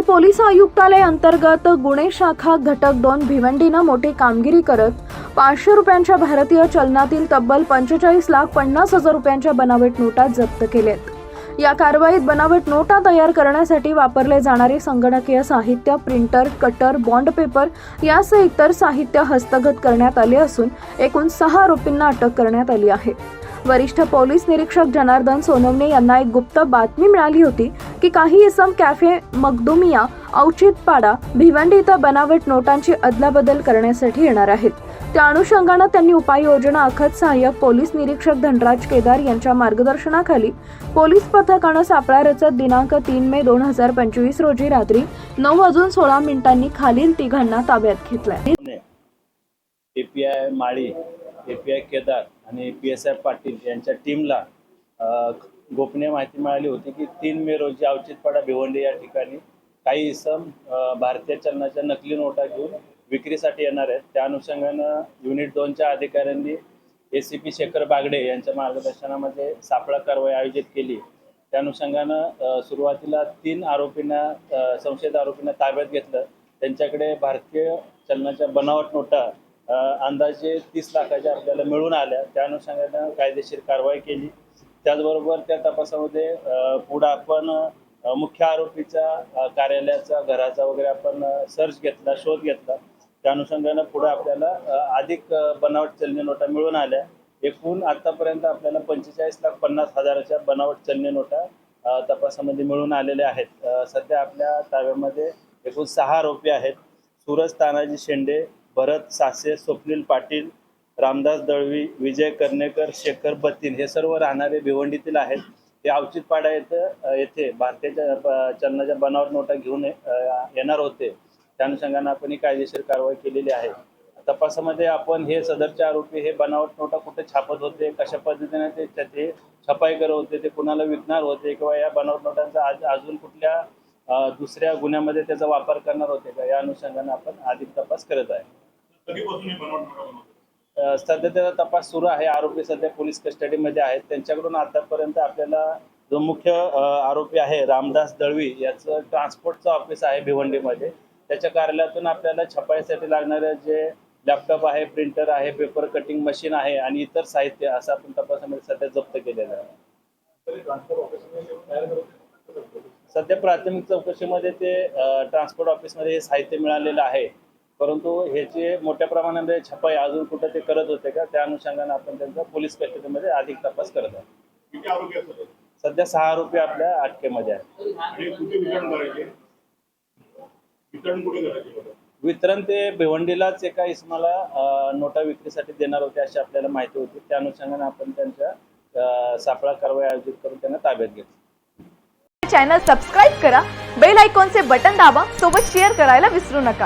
Police आयुक्तालय अंतर्गत गुन्हे शाखा घटक दोन भिवंडीनं मोठी कामगिरी करत पाचशे रुपयांच्या भारतीय चलनातील तब्बल पंचेचाळीस लाख पन्नास हजार रुपयांच्या बनावट नोटा जप्त केल्यात. या कारवाईत बनावट नोटा तयार करण्यासाठी वापरले जाणारे संगणकीय साहित्य प्रिंटर कटर बॉन्ड पेपर यासह इतर साहित्य हस्तगत करण्यात आले असून एकूण सहा आरोपींना अटक करण्यात आली आहे. वरिष्ठ पोलीस निरीक्षक जनार्दन सोनवणे यांना एक गुप्त बातमी मिळाली होती. की काही इसम कॅफे मगदुमिया औचितपाडा भिवंडी इथं बनावट नोटांची अदलाबदल करण्यासाठी येणार आहेत. त्या अनुषंगानं त्यांनी उपाययोजना आखत सहाय्यक पोलीस निरीक्षक धनराज केदार यांच्या मार्गदर्शनाखाली पोलीस पथकानं सापळा रचत दिनांक तीन मे दोन हजार पंचवीस रोजी रात्री नऊ वाजून सोळा मिनिटांनी खालील तिघांना ताब्यात घेतलाय. एपीआय माळी एपीआय केदार आणि पी एस आय पाटील यांच्या टीमला गोपनीय माहिती मिळाली होती की तीन मे रोजी अवचितपाडा भिवंडी या ठिकाणी काही इसम भारतीय चलनाच्या नकली नोटा घेऊन विक्रीसाठी येणार आहेत. त्या अनुषंगानं युनिट दोनच्या अधिकाऱ्यांनी A C P Shekhar Bagde यांच्या मार्गदर्शनामध्ये सापळा कारवाई आयोजित केली. त्या अनुषंगानं सुरुवातीला तीन आरोपींना संशयित आरोपींना ताब्यात घेतलं. त्यांच्याकडे भारतीय चलनाच्या बनावट नोटा अंदाजे तीस लाखाच्या आपल्याला मिळून आल्या. त्या अनुषंगानं कायदेशीर कारवाई केली. त्याचबरोबर त्या तपासामध्ये पुढं आपण मुख्य आरोपीचा कार्यालयाचा घराचा वगैरे आपण सर्च घेतला शोध घेतला. त्या अनुषंगानं पुढे आपल्याला अधिक बनावट चलनी नोटा मिळून आल्या. एकूण आतापर्यंत आपल्याला पंचेचाळीस लाख पन्नास हजाराच्या बनावट चलनी नोटा तपासामध्ये मिळून आलेल्या आहेत. सध्या आपल्या ताब्यामध्ये एकूण सहा आरोपी आहेत. सूरज तानाजी शेंडे भरत सासे स्वप्नील पाटील रामदास दळवी विजय कर्णेकर शेखर बत्तीन हे सर्व राहणारे भिवंडीतील आहेत. ते अवचितपाडा येथं येथे भारतीय चलनाच्या बनावट नोटा घेऊन येणार होते. त्या अनुषंगाने आपण ही कायदेशीर कारवाई केलेली आहे. तपासामध्ये आपण हे सदरचे आरोपी हे बनावट नोटा कुठे छापत होते कशा पद्धतीने ते त्याचे छपाई करत होते ते कुणाला विकणार होते किंवा या बनावट नोटांचा आज अजून कुठल्या दुसऱ्या गुन्ह्यामध्ये त्याचा वापर करणार होते का? या अनुषंगाने आपण अधिक तपास करत आहे. सध्या त्याचा तपास सुरू आहे. आरोपी सध्या पोलीस कस्टडीमध्ये आहेत. त्यांच्याकडून आतापर्यंत आपल्याला जो मुख्य आरोपी आहे रामदास दळवी याचं ट्रान्सपोर्टचं ऑफिस आहे भिवंडीमध्ये. त्याच्या कार्यालयातून आपल्याला छपाईसाठी लागणारे जे लॅपटॉप आहे प्रिंटर आहे पेपर कटिंग मशीन आहे आणि इतर साहित्य असं आपण तपासामध्ये सध्या जप्त केलेलं आहे. सध्या प्राथमिक चौकशीमध्ये ते ट्रान्सपोर्ट ऑफिसमध्ये हे साहित्य मिळालेलं आहे. परंतु ह्याचे मोठ्या प्रमाणामध्ये छपाई अजून कुठं ते करत होते का त्या अनुषंगाने आपण त्यांचा पोलीस कस्टडीमध्ये अधिक तपास करत आहोत. किती आरोग्य असतात सध्या? सहा आरोपी आपल्या अटकेमध्ये कुठे वितरण करायचे? वितरण कुठे करायचे? बरं? वितरण ते भिवंडीलाच एका इसमाला नोटा विक्रीसाठी देणार होते अशी आपल्याला माहिती होती. त्या अनुषंगाने आपण त्यांच्या सापळा कारवाई आयोजित करून त्यांना ताब्यात घेतलं. चॅनल सबस्क्राईब करा बेल आयकॉनचे बटन दाबा सोबत शेअर करायला विसरू नका.